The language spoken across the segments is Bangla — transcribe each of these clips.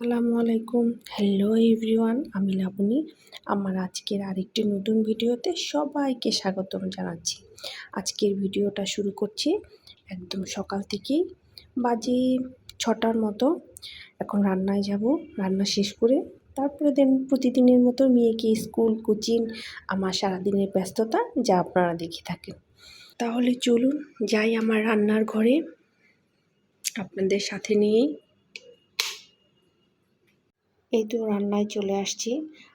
আসসালামু আলাইকুম। হ্যালো এভরিওয়ান আমি লাবণী। আমার আজকের আরেকটি নতুন ভিডিওতে সবাইকে স্বাগতম জানাচ্ছি। আজকের ভিডিওটা শুরু করছি একদম সকাল থেকেই। বাজে ছটার মতো। এখন রান্নায় যাব, রান্না শেষ করে তারপরে দেন প্রতিদিনের মতো মেয়েকে স্কুল, কোচিং, আমার সারাদিনের ব্যস্ততা যা আপনারা দেখে থাকেন। তাহলে চলুন, যাই আমার রান্নার ঘরে। আপনাদের সাথে নিয়েই এই তো রান্নায় চলে আসছি।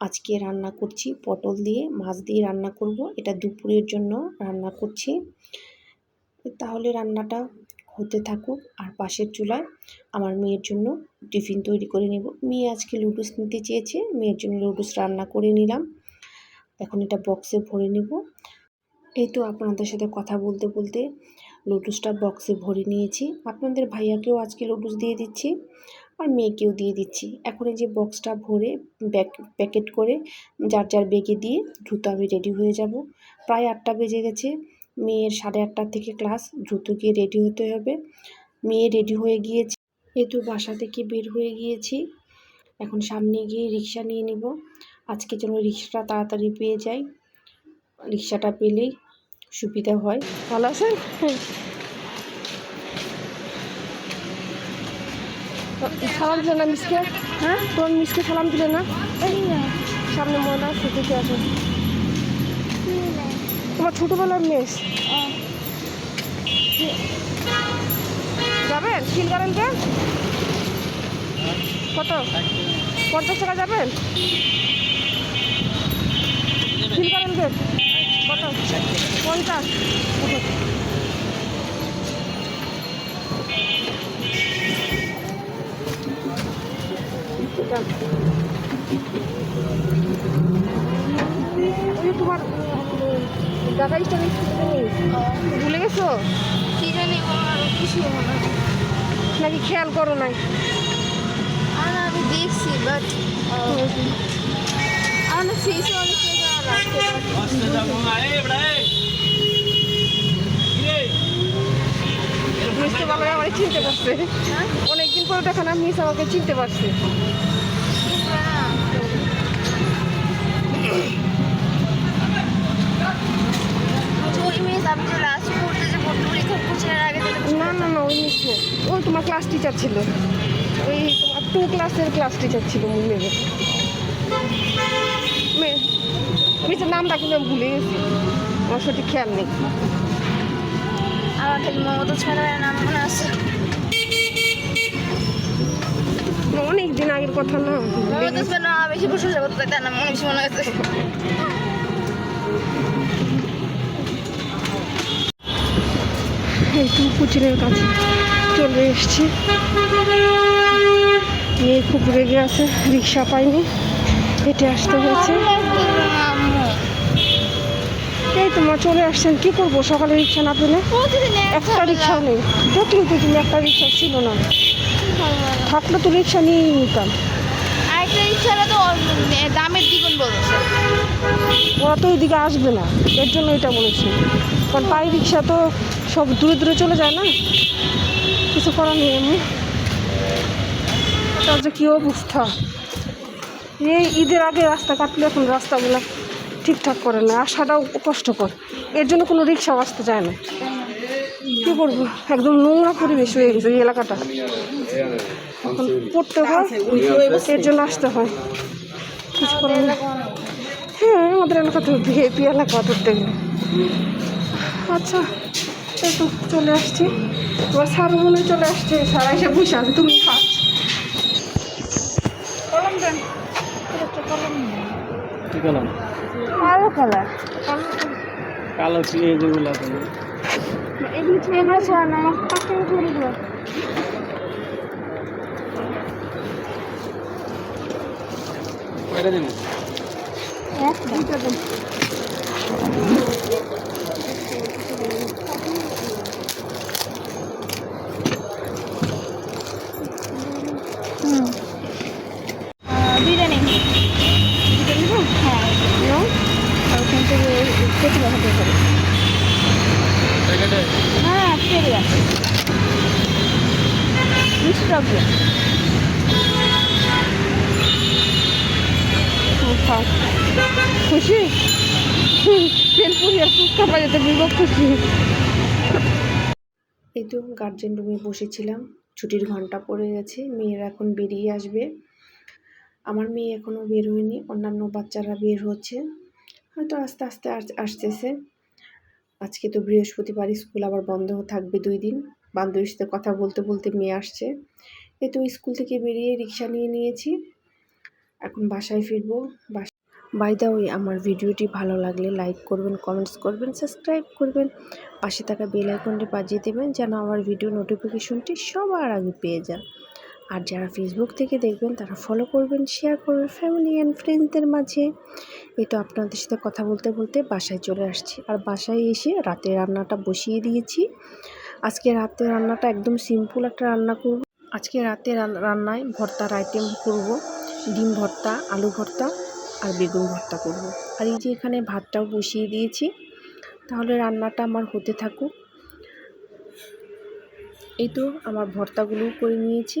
আজকে রান্না করছি পটল দিয়ে, মাছ দিয়ে রান্না করব। এটা দুপুরের জন্য রান্না করছি। তাহলে রান্নাটা হতে থাকুক আর পাশের চুলায় আমার মেয়ের জন্য টিফিন তৈরি করে নেব। মেয়ে আজকে লুডুস নিতে চেয়েছে, মেয়ের জন্য লুডুস রান্না করে নিলাম। এখন এটা বক্সে ভরে নেব। এই তো আপনাদের সাথে কথা বলতে বলতে লুডুসটা বক্সে ভরে নিয়েছি। আপনাদের ভাইয়াকেও আজকে লুডুস দিয়ে দিচ্ছি। আর মেয়েকেও দিয়ে দিচ্ছি। এখন এই যে বক্সটা ভরে ব্যাক প্যাকেট করে যার যার বেগে দিয়ে দ্রুত আমি রেডি হয়ে যাব। প্রায় আটটা বেজে গেছে। মেয়ের সাড়ে আটটার থেকে ক্লাস দ্রুত গিয়ে রেডি হতে হবে। মেয়ে রেডি হয়ে গিয়েছে। এই তো বাসা থেকে বের হয়ে গিয়েছি। এখন সামনে গিয়ে রিক্সা নিয়ে নিব। আজকে যেন রিক্সাটা তাড়াতাড়ি পেয়ে যাই। রিক্সাটা পেলেই সুবিধা হয়। ভালো আছেন? সালাম দিলে না মিসকে? হ্যাঁ? তোর মিসকে সালাম দিলে না? সামনে মনে আছে, দেখে আসো। তোমার ছোটোবেলার মেস? যাবেন? ফিল করেন কে কত? পঞ্চাশ টাকা যাবেন? ফিল করেন কে কত? পঞ্চাশ। ওই তোমার ভুলে গেছো? কি জানি কিছু হয় না। নাকি খেয়াল করো নাই? আর আমি দেখছি বাট আমার ফেসে অনেক জায়গা লাগছে মিস তো বাবা আমাকে চিনতে পারছে। অনেকদিন পরে দেখা না মিস আমাকে চিনতে পারছে। না না না, ওই তোমার ক্লাস টিচার ছিল। ওই তোমার টু ক্লাসের ক্লাস টিচার ছিল গেছে মেয়ে মিসের নামটা কিন্তু ভুলে গেছি। আমার সঠিক খেয়াল নেই। আমার খালি মমতা ছেলের নাম মনে আছে। অনেক দিন আগের কথা না। বেশি প্রশংসা করতে তার নাম মনে বেশি মনে হয়েছে। এই তো কাছে চলে এসছি। মেয়ে খুব রেগে আছে রিক্সা পাইনি হেঁটে আসতে হয়েছে। এই তোমার চলে আসছেন কি করব? সকালে রিক্সা না পেলে একটা রিক্সা নেই। প্রতিদিন প্রতিদিন একটা রিক্সা ছিল না। থাকলে তো রিক্সা নিয়েই নিতাম। আরেকটা রিক্সাটা তো দামের দ্বিগুণ বলছে। ওরা তো এইদিকে আসবে না এর জন্য এটা বলেছি। কারণ পাই রিক্সা তো সব দূরে দূরে চলে যায় না? কিছু করার নেই এমনি। তার যে কী অবস্থা? এই ঈদের আগে রাস্তা কাটলে এখন রাস্তাগুলো ঠিকঠাক করে না আসাটাও কষ্টকর। এর জন্য কোনো রিক্সাও আসতে চায় না। কী করব? একদম নোংরা পরিবেশ হয়ে গেছে এই এলাকাটা। এখন পড়তে হয় এর জন্য আসতে হয়। কিছু করার হ্যাঁ আমাদের এলাকা তো ভিআইপি এলাকা ধরতে গেলে। আচ্ছা তো চলে আসছি। এবার সার মনে চলে আসছে সারা এসে বসে আছে তুমি খাস কলম দেন। একটা কলম কি কলম? কালো কালার। কালো কি এই যেগুলো আছে? এগুলি এগুলো ছাড়া না আমার পাঁচ টাকা করে দিল কয়টা দিন এক দুটো দিন হ্যাঁ আর ওখান থেকে কেটে লাগাতে হ্যাঁ প্রবলেম খুশি? এই তো গার্জেন রুমে বসেছিলাম। ছুটির ঘণ্টা পড়ে গেছে, মেয়েরা এখন বেরিয়ে আসবে। আমার মেয়ে এখনও বের হয়নি, অন্যান্য বাচ্চারা বের হচ্ছে। হয়তো আস্তে আস্তে আসতেছে। আজকে তো বৃহস্পতিবার স্কুল আবার বন্ধ থাকবে দুই দিন। বান্ধবীর সাথে কথা বলতে বলতে মেয়ে আসছে। এই তো স্কুল থেকে বেরিয়ে রিক্সা নিয়ে নিয়েছি। এখন বাসায় ফিরবো। বাস বাই দা ওই আমার ভিডিওটি ভালো লাগলে লাইক করবেন, কমেন্টস করবেন, সাবস্ক্রাইব করবেন। পাশে থাকা বেল আইকনটি বাজিয়ে দেবেন যেন আমার ভিডিও নোটিফিকেশনটি সবার আগে পেয়ে যান। আর যারা ফেসবুক থেকে দেখবেন, তারা ফলো করবেন শেয়ার করবেন ফ্যামিলি অ্যান্ড ফ্রেন্ডসদের মাঝে। এই তো আপনাদের সাথে কথা বলতে বলতে বাসায় চলে আসছি। আর বাসায় এসে রাতে রান্নাটা বসিয়ে দিয়েছি। আজকে রাতে রান্নাটা একদম সিম্পল একটা রান্না করব। আজকে রাতে রান্নায় ভর্তার আইটেম করব। ডিম ভর্তা, আলু ভর্তা আর বেগুন ভর্তা করব। আর এই যে এখানে ভাতটাও বসিয়ে দিয়েছি। তাহলে রান্নাটা আমার হতে থাকুক। এই তো আমার ভর্তাগুলোও করে নিয়েছি।